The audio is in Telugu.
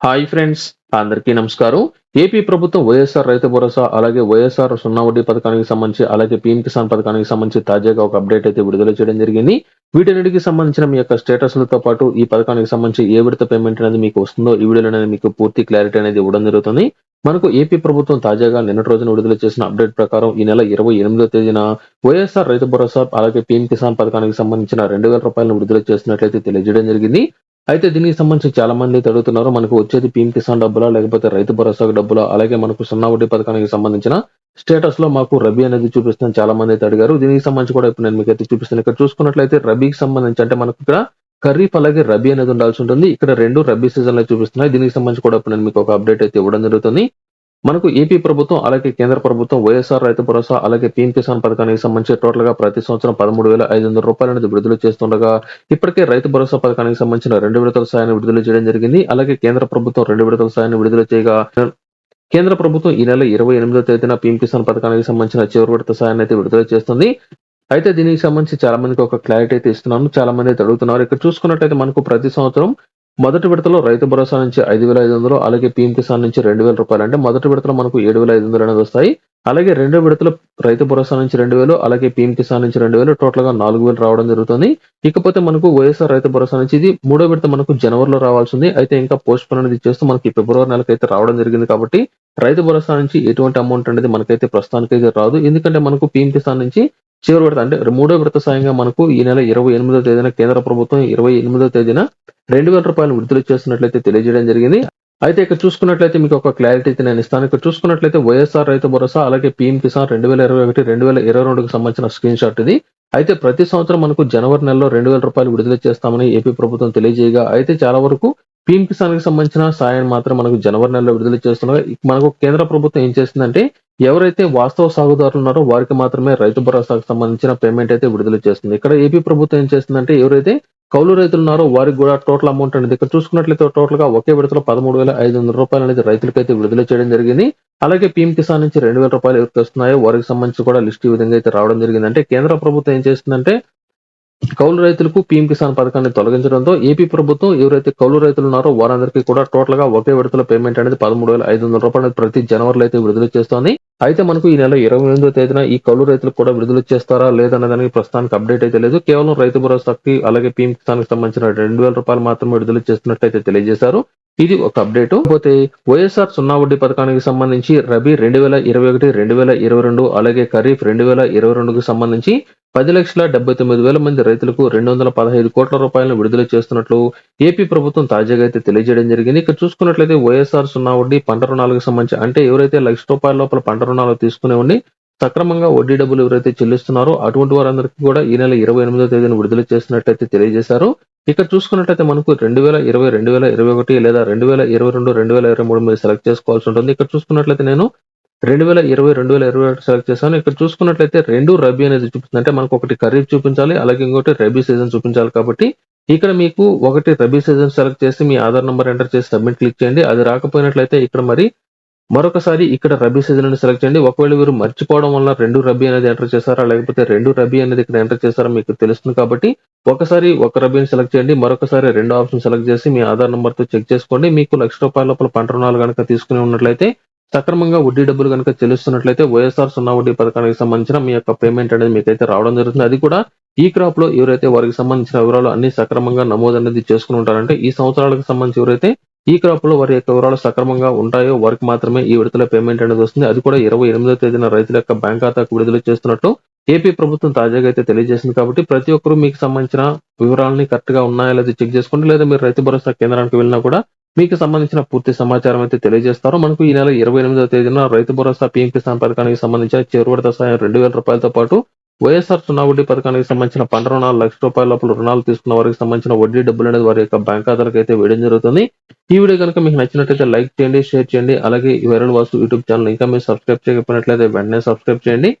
హాయ్ ఫ్రెండ్స్ అందరికీ నమస్కారం. ఏపీ ప్రభుత్వం వైఎస్ఆర్ రైతు భరోసా అలాగే వైఎస్ఆర్ సున్నా వడ్డీ పథకానికి సంబంధించి అలాగే పీఎం కిసాన్ పథకానికి సంబంధించి తాజాగా ఒక అప్డేట్ అయితే విడుదల చేయడం జరిగింది. వీటన్నిటికి సంబంధించిన మీ యొక్క స్టేటస్లతో పాటు ఈ పథకానికి సంబంధించి ఏ విడత పేమెంట్ అనేది మీకు వస్తుందో ఈ వీడియోలో అనేది మీకు పూర్తి క్లారిటీ అనేది ఇవ్వడం జరుగుతుంది. మనకు ఏపీ ప్రభుత్వం తాజాగా నిన్నటి రోజున విడుదల చేసిన అప్డేట్ ప్రకారం ఈ నెల ఇరవై ఎనిమిదో తేదీన వైఎస్ఆర్ రైతు భరోసా అలాగే పీఎం కిసాన్ పథకానికి సంబంధించిన రెండు వేల రూపాయలను విడుదల చేసినట్లయితే తెలియజేయడం జరిగింది. అయితే దీనికి సంబంధించి చాలా మంది అయితే అడుగుతున్నారు మనకు వచ్చేది పీఎం కిసాన్ డబ్బులా లేకపోతే రైతు భరోసా డబ్బులా? అలాగే మనకు సున్నా వడ్డీ పథకానికి సంబంధించిన స్టేటస్లో మాకు రబీ అనేది చూపిస్తాను చాలా మంది అయితే అడిగారు. దీనికి సంబంధించి కూడా ఇప్పుడు నేను మీకు అయితే చూపిస్తాను. ఇక్కడ చూసుకున్నట్లయితే రబీకి సంబంధించి అంటే మనకు ఇక్కడ ఖరీఫ్ అలాగే రబీ అనేది ఉండాల్సి ఉంటుంది. ఇక్కడ రెండు రబీ సీజన్లో చూపిస్తున్నాయి. దీనికి సంబంధించి కూడా ఇప్పుడు నేను మీకు ఒక అప్డేట్ అయితే ఇవ్వడం జరుగుతుంది. మనకు ఏపీ ప్రభుత్వం అలాగే కేంద్ర ప్రభుత్వం వైఎస్ఆర్ రైతు భరోసా అలాగే పీఎం కిసాన్ పథకానికి సంబంధించి టోటల్గా ప్రతి సంవత్సరం పదమూడు వేల ఐదు వందల రూపాయలు అనేది విడుదల చేస్తుండగా ఇప్పటికే రైతు భరోసా పథకానికి సంబంధించిన రెండు విడతల సాయాన్ని విడుదల చేయడం జరిగింది. అలాగే కేంద్ర ప్రభుత్వం రెండు విడతల సాయాన్ని విడుదల చేయగా కేంద్ర ప్రభుత్వం ఈ నెల ఇరవై ఎనిమిదో తేదీన పీఎం కిసాన్ పథకానికి సంబంధించిన చివరి విడత సాయాన్ని అయితే విడుదల చేస్తుంది. అయితే దీనికి సంబంధించి చాలా మందికి ఒక క్లారిటీ అయితే ఇస్తున్నాను. చాలా మంది అయితే అడుగుతున్నారు. ఇక్కడ చూసుకున్నట్లయితే మనకు ప్రతి సంవత్సరం మొదటి విడతలో రైతు భరోసా నుంచి ఐదు వేల ఐదు వందలు అలాగే పీఎం కిసాన్ నుంచి రెండు వేల రూపాయలు. అంటే మొదటి విడతలో మనకు ఏడు వేల ఐదు వందలు అనేది వస్తాయి. అలాగే రెండో విడతలో రైతు భరోసా నుంచి రెండు వేలు అలాగే పీఎం కిసాన్ నుంచి రెండు వేలు టోటల్గా నాలుగు వేలు రావడం జరుగుతుంది. ఇకపోతే మనకు వైఎస్ఆర్ రైతు భరోసా నుంచి ఇది మూడో విడత మనకు జనవరిలో రావాల్సింది అయితే ఇంకా పోస్ట్ పోన్ అనేది చేస్తూ మనకి ఫిబ్రవరి నెలకు అయితే రావడం జరిగింది కాబట్టి రైతు భరోసా నుంచి ఎటువంటి అమౌంట్ అనేది మనకైతే ప్రస్తుతానికి అయితే రాదు. ఎందుకంటే మనకు పీఎం కిసాన్ నుంచి చివరి విడత అంటే మూడో విడత సాయంగా మనకు ఈ నెల ఇరవై ఎనిమిదో తేదీన కేంద్ర ప్రభుత్వం ఇరవై ఎనిమిదో తేదీన రెండు వేల రూపాయలు విడుదల చేస్తున్నట్లయితే తెలియజేయడం జరిగింది. అయితే ఇక్కడ చూసుకున్నట్లయితే మీకు ఒక క్లారిటీ అయితే నేను ఇస్తాను. ఇక్కడ చూసుకున్నట్లయితే వైఎస్ఆర్ రైతు భరోసా అలాగే పీఎం కిసాన్ రెండు వేల ఇరవై ఒకటి రెండు వేల ఇరవై రెండుకు సంబంధించిన స్క్రీన్ షాట్ ఇది. అయితే ప్రతి సంవత్సరం మనకు జనవరి నెలలో రెండు వేల రూపాయలు విడుదల చేస్తామని ఏపీ ప్రభుత్వం తెలియజేయగా. అయితే చాలా వరకు పీఎం కిసాన్కి సంబంధించిన సాయం మాత్రం మనకు జనవరి నెలలో విడుదల చేస్తున్నారు. మనకు కేంద్ర ప్రభుత్వం ఏం చేస్తుందంటే ఎవరైతే వాస్తవ సాగుదారులు ఉన్నారో వారికి మాత్రమే రైతు భరోసాకు సంబంధించిన పేమెంట్ అయితే విడుదల చేస్తుంది. ఇక్కడ ఏపీ ప్రభుత్వం ఏం చేస్తుందంటే ఎవరైతే కౌలు రైతులు ఉన్నారో వారికి కూడా టోటల్ అమౌంట్ అనేది ఇక్కడ చూసుకున్నట్లయితే టోటల్గా ఒకే విడతలో పదమూడు వేల ఐదు వందల రూపాయలు అనేది అయితే విడుదల చేయడం జరిగింది. అలాగే పీఎం కిసాన్ నుంచి రెండు వేల రూపాయలు ఎవరికి వస్తున్నాయో వారికి సంబంధించి కూడా లిస్ట్ ఈ విధంగా అయితే రావడం జరిగింది అంటే కేంద్ర ప్రభుత్వం ఏం చేస్తుందంటే కౌలు రైతులకు పీఎం కిసాన్ పథకాన్ని తొలగించడంతో ఏపీ ప్రభుత్వం ఎవరైతే కౌలు రైతులు ఉన్నారో వారందరికీ కూడా టోటల్గా ఒకే విడతలో పేమెంట్ అనేది పదమూడు వేల ఐదు వందల రూపాయలు ప్రతి జనవరిలో అయితే విడుదల చేస్తోంది. అయితే మనకు ఈ నెల ఇరవై ఎనిమిదో తేదీన ఈ కౌలు రైతులకు కూడా విడుదల చేస్తారా లేదన్న దానికి ప్రస్తుతానికి అప్డేట్ అయితే లేదు. కేవలం రైతు భరోసాకి అలాగే పీఎం కిసాన్కి సంబంధించిన రెండు వేల రూపాయలు మాత్రమే విడుదల చేస్తున్నట్లయితే తెలియజేశారు. ఇది ఒక అప్డేట్. పోతే వైఎస్ఆర్ సున్నా వడ్డీ పథకానికి సంబంధించి రబీ రెండు వేల ఇరవై ఒకటి రెండు వేల ఇరవై రెండు అలాగే ఖరీఫ్ రెండు వేల ఇరవై రెండుకు సంబంధించి పది లక్షల డెబ్బై తొమ్మిది వేల మంది రైతులకు రెండు వందల పదహైదు కోట్ల రూపాయలను విడుదల చేస్తున్నట్లు ఏపీ ప్రభుత్వం తాజాగా అయితే తెలియజేయడం జరిగింది. ఇక్కడ చూసుకున్నట్లయితే వైఎస్ఆర్ సున్నా వడ్డీ పంట రుణాలకు సంబంధించి అంటే ఎవరైతే లక్ష రూపాయల లోపల పంట రుణాలు తీసుకునే ఉండి సక్రమంగా వడ్డీ డబ్బులు ఎవరైతే చెల్లిస్తున్నారో అటువంటి వారందరికీ కూడా ఈ నెల ఇరవై ఎనిమిదో తేదీన విడుదల చేసినట్లయితే తెలియజేశారు. ఇక్కడ చూసుకున్నట్లయితే మనకు రెండు వేల ఇరవై రెండు వేల ఇరవై ఒకటి లేదా రెండు వేల ఇరవై రెండు రెండు వేల ఇరవై మూడు మీద సెలెక్ట్ చేసుకోవాల్సి ఉంటుంది. ఇక్కడ చూసుకున్నట్లయితే నేను రెండు వేల ఇరవై రెండు వేల ఇరవై ఒకటి సెలెక్ట్ చేశాను. ఇక్కడ చూసుకున్నట్లయితే రెండు రబీ అనేది చూపిస్తుంది. అంటే మనకు ఒకటి ఖరీఫ్ చూపించాలి అలాగే ఇంకోటి రబీ సీజన్ చూపించాలి కాబట్టి ఇక్కడ మీకు ఒకటి రబీ సీజన్ సెలెక్ట్ చేసి మీ ఆధార్ నెంబర్ ఎంటర్ చేసి సబ్మిట్ క్లిక్ చేయండి. అది రాకపోయినట్లయితే ఇక్కడ మరి మరొకసారి ఇక్కడ రబీ సీజన్ అని సెలెక్ట్ చేయండి. ఒకవేళ మీరు మర్చిపోవడం వల్ల రెండు రబీ అనేది ఎంటర్ చేశారా లేకపోతే రెండు రబీ అనేది ఇక్కడ ఎంటర్ చేశారా మీకు తెలుస్తుంది కాబట్టి ఒకసారి ఒక రబీని సెలెక్ట్ చేయండి. మరొకసారి రెండు ఆప్షన్ సెలెక్ట్ చేసి మీ ఆధార్ నెంబర్తో చెక్ చేసుకోండి. మీకు లక్ష రూపాయల లోపల పంట రుణాలు కనుక తీసుకుని ఉన్నట్లయితే సక్రమంగా వడ్డీ డబ్బులు కనుక చెల్లిస్తున్నట్లయితే వైఎస్ఆర్ సున్నా వడ్డీ పథకానికి సంబంధించిన మీ యొక్క పేమెంట్ అనేది మీకైతే రావడం జరుగుతుంది. అది కూడా ఈ క్రాప్లో ఎవరైతే వారికి సంబంధించిన వివరాలు అన్ని సక్రమంగా నమోదు అనేది చేసుకుని ఉంటారంటే ఈ సంవత్సరాలకు సంబంధించి ఎవరైతే ఈ క్రాప్లో వారి యొక్క వివరాలు సక్రమంగా ఉంటాయో వారికి మాత్రమే ఈ విడతల పేమెంట్ అనేది వస్తుంది. అది కూడా ఇరవై ఎనిమిదో తేదీన రైతుల యొక్క బ్యాంక్ ఖాతాకు విడుదల చేస్తున్నట్టు ఏపీ ప్రభుత్వం తాజాగా అయితే తెలియజేసింది కాబట్టి ప్రతి ఒక్కరూ మీకు సంబంధించిన వివరాలని కరెక్ట్గా ఉన్నాయా లేదా చెక్ చేసుకోండి లేదా మీరు రైతు భరోసా కేంద్రానికి వెళ్ళినా కూడా మీకు సంబంధించిన పూర్తి సమాచారం అయితే తెలియజేస్తారు. మనకు ఈ నెల ఇరవై ఎనిమిదో తేదీన రైతు భరోసా పీఎం కిసాన్ పథకానికి సంబంధించిన చేరువడత సాయం రెండు వేల రూపాయలతో పాటు వైఎస్ఆర్ సున్నా వడ్డీ పథకానికి సంబంధించిన పంట రుణాలు లక్ష రూపాయల లోపల రుణాలు తీసుకున్న వారికి సంబంధించిన వడ్డీ డబ్బులు అనేది వారి యొక్క బ్యాంక్ ఖాతాలకు అయితే వేయడం జరుగుతుంది. ఈ వీడియో కనుక మీకు నచ్చినట్లయితే లైక్ చేయండి షేర్ చేయండి. అలాగే ఈ వైరల్ వాసు యూట్యూబ్ ఛానల్ ఇంకా మీరు సబ్స్క్రైబ్ చేయకపోయినట్లయితే వెంటనే సబ్స్క్రైబ్ చేయండి.